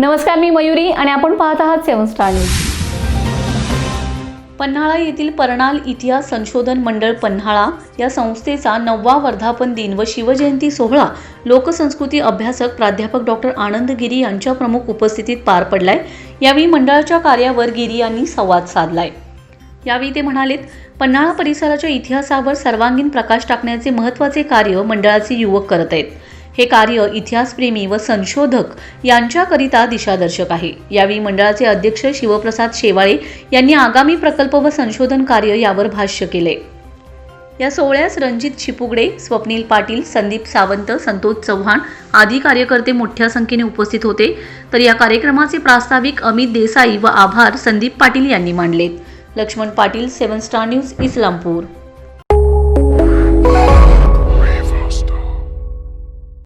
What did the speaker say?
नमस्कार मी मयुरी आणि आपण पाहत आहात सेवन स्टार न्यूज. पन्हाळा येथील परणाल इतिहास संशोधन मंडळ पन्हाळा या संस्थेचा नववा वर्धापन दिन व शिवजयंती सोहळा लोकसंस्कृती अभ्यासक प्राध्यापक डॉक्टर आनंद गिरी यांच्या प्रमुख उपस्थितीत पार पडलाय. यावेळी मंडळाच्या कार्यावर गिरी यांनी संवाद साधलाय. यावेळी ते म्हणालेत पन्हाळा परिसराच्या इतिहासावर सर्वांगीण प्रकाश टाकण्याचे महत्त्वाचे कार्य मंडळाचे युवक करत आहेत. हे कार्य इतिहासप्रेमी व संशोधक यांच्याकरिता दिशादर्शक आहे. यावेळी मंडळाचे अध्यक्ष शिवप्रसाद शेवाळे यांनी आगामी प्रकल्प व संशोधन कार्य यावर भाष्य केले. या सोहळ्यास रणजित शिपुगडे स्वप्नील पाटील संदीप सावंत संतोष चव्हाण आदी कार्यकर्ते मोठ्या संख्येने उपस्थित होते. तर या कार्यक्रमाचे प्रास्ताविक अमित देसाई व आभार संदीप पाटील यांनी मांडलेत Laxman Patil seven star news Islampur.